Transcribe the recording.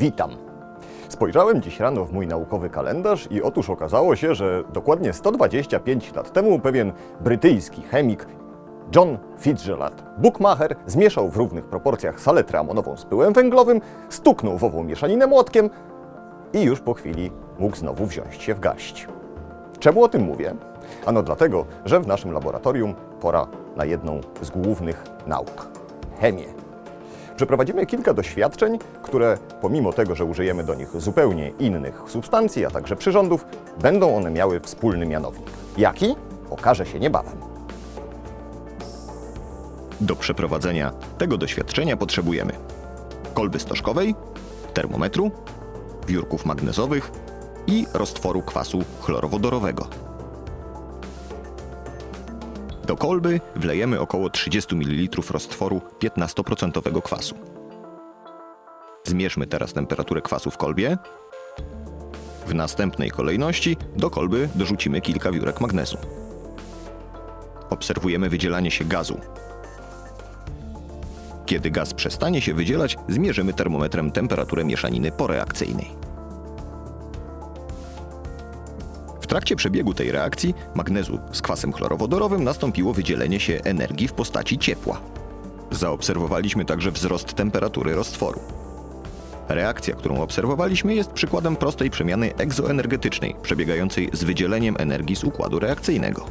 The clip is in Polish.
Witam. Spojrzałem dziś rano w mój naukowy kalendarz i otóż okazało się, że dokładnie 125 lat temu pewien brytyjski chemik John Fitzgerald Buchmacher zmieszał w równych proporcjach saletrę amonową z pyłem węglowym, stuknął w ową mieszaninę młotkiem i już po chwili mógł znowu wziąć się w garść. Czemu o tym mówię? Ano dlatego, że w naszym laboratorium pora na jedną z głównych nauk chemię. Przeprowadzimy kilka doświadczeń, które pomimo tego, że użyjemy do nich zupełnie innych substancji, a także przyrządów, będą one miały wspólny mianownik. Jaki? Okaże się niebawem. Do przeprowadzenia tego doświadczenia potrzebujemy kolby stożkowej, termometru, wiórków magnezowych i roztworu kwasu chlorowodorowego. Do kolby wlejemy około 30 ml roztworu 15% kwasu. Zmierzmy teraz temperaturę kwasu w kolbie. W następnej kolejności do kolby dorzucimy kilka wiórek magnezu. Obserwujemy wydzielanie się gazu, kiedy gaz przestanie się wydzielać, zmierzymy termometrem temperaturę mieszaniny poreakcyjnej. Trakcie przebiegu tej reakcji magnezu z kwasem chlorowodorowym nastąpiło wydzielenie się energii w postaci ciepła. Zaobserwowaliśmy także wzrost temperatury roztworu. Reakcja, którą obserwowaliśmy, jest przykładem prostej przemiany egzoenergetycznej, przebiegającej z wydzieleniem energii z układu reakcyjnego.